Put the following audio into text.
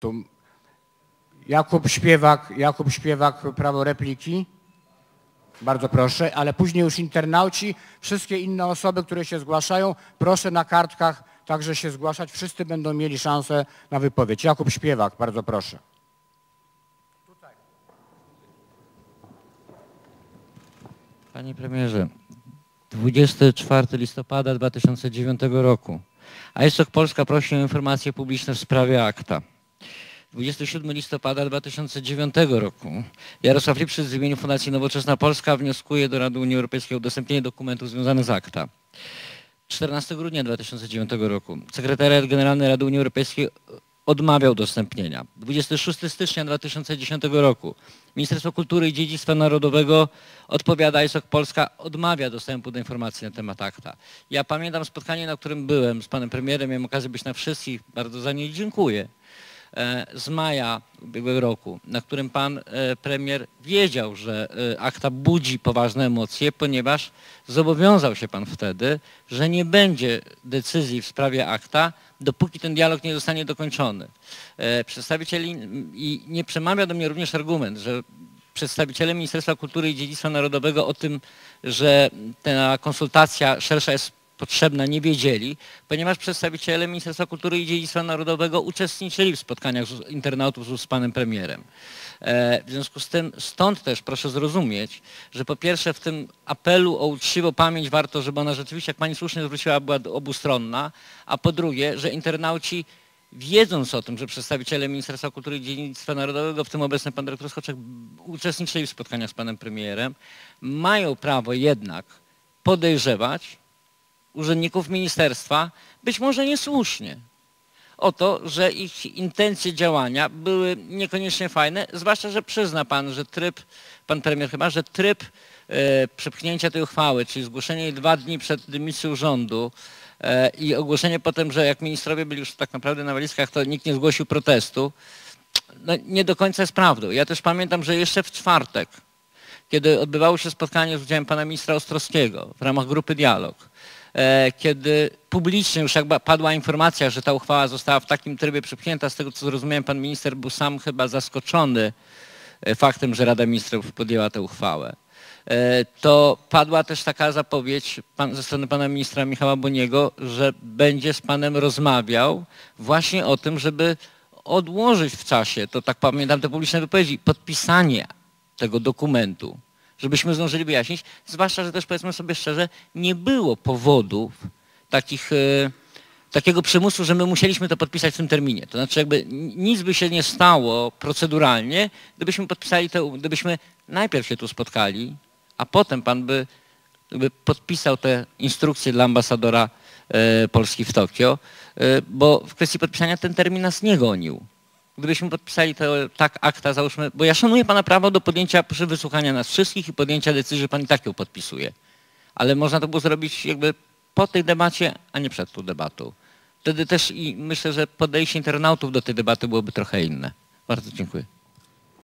To Jakub Śpiewak, Jakub Śpiewak, prawo repliki. Bardzo proszę, ale później już internauci, wszystkie inne osoby, które się zgłaszają, proszę na kartkach także się zgłaszać. Wszyscy będą mieli szansę na wypowiedź. Jakub Śpiewak, bardzo proszę. Panie premierze, 24 listopada 2009 roku. ASOK Polska prosi o informacje publiczne w sprawie akta. 27 listopada 2009 roku Jarosław Lipszyc w imieniu Fundacji Nowoczesna Polska wnioskuje do Rady Unii Europejskiej o udostępnienie dokumentów związanych z akta. 14 grudnia 2009 roku Sekretariat Generalny Rady Unii Europejskiej odmawiał udostępnienia. 26 stycznia 2010 roku Ministerstwo Kultury i Dziedzictwa Narodowego odpowiada, ISOK Polska odmawia dostępu do informacji na temat akta. Ja pamiętam spotkanie, na którym byłem z panem premierem, miałem okazję być na wszystkich, bardzo za nie dziękuję z maja ubiegłego roku, na którym pan e, premier wiedział, że e, akta budzi poważne emocje, ponieważ zobowiązał się pan wtedy, że nie będzie decyzji w sprawie akta, dopóki ten dialog nie zostanie dokończony. Przedstawicieli i nie przemawia do mnie również argument, że przedstawiciele Ministerstwa Kultury i Dziedzictwa Narodowego o tym, że ta konsultacja szersza jest potrzebna, nie wiedzieli, ponieważ przedstawiciele Ministerstwa Kultury i Dziedzictwa Narodowego uczestniczyli w spotkaniach z internautów z panem premierem. E, w związku z tym stąd też proszę zrozumieć, że po pierwsze w tym apelu o uczciwą pamięć warto, żeby ona rzeczywiście, jak pani słusznie zwróciła, była obustronna, a po drugie, że internauci wiedząc o tym, że przedstawiciele Ministerstwa Kultury i Dziedzictwa Narodowego, w tym obecny pan dyrektor Skoczek, uczestniczyli w spotkaniach z panem premierem, mają prawo jednak podejrzewać urzędników ministerstwa, być może niesłusznie, o to, że ich intencje działania były niekoniecznie fajne, zwłaszcza, że przyzna pan, że tryb, pan premier chyba, że tryb e, przepchnięcia tej uchwały, czyli zgłoszenie jej dwa dni przed dymisją rządu e, i ogłoszenie potem, że jak ministrowie byli już tak naprawdę na walizkach, to nikt nie zgłosił protestu, no, nie do końca jest prawdą. Ja też pamiętam, że jeszcze w czwartek, kiedy odbywało się spotkanie z udziałem pana ministra Ostrowskiego w ramach grupy Dialog, kiedy publicznie już jakby padła informacja, że ta uchwała została w takim trybie przypchnięta, z tego co zrozumiałem, pan minister był sam chyba zaskoczony e, faktem, że Rada Ministrów podjęła tę uchwałę. E, to padła też taka zapowiedź pan, ze strony pana ministra Michała Boniego, że będzie z panem rozmawiał właśnie o tym, żeby odłożyć w czasie, to tak pamiętam te publiczne wypowiedzi, podpisanie tego dokumentu żebyśmy zdążyli wyjaśnić. Zwłaszcza, że też powiedzmy sobie szczerze, nie było powodów takich, e, takiego przymusu, że my musieliśmy to podpisać w tym terminie. To znaczy jakby nic by się nie stało proceduralnie, gdybyśmy podpisali to, gdybyśmy najpierw się tu spotkali, a potem pan by, by podpisał te instrukcje dla ambasadora e, Polski w Tokio, e, bo w kwestii podpisania ten termin nas nie gonił gdybyśmy podpisali to tak akta, załóżmy, bo ja szanuję pana prawo do podjęcia przy wysłuchania nas wszystkich i podjęcia decyzji, że pan i tak ją podpisuje. Ale można to było zrobić jakby po tej debacie, a nie przed tą debatą. Wtedy też i myślę, że podejście internautów do tej debaty byłoby trochę inne. Bardzo dziękuję.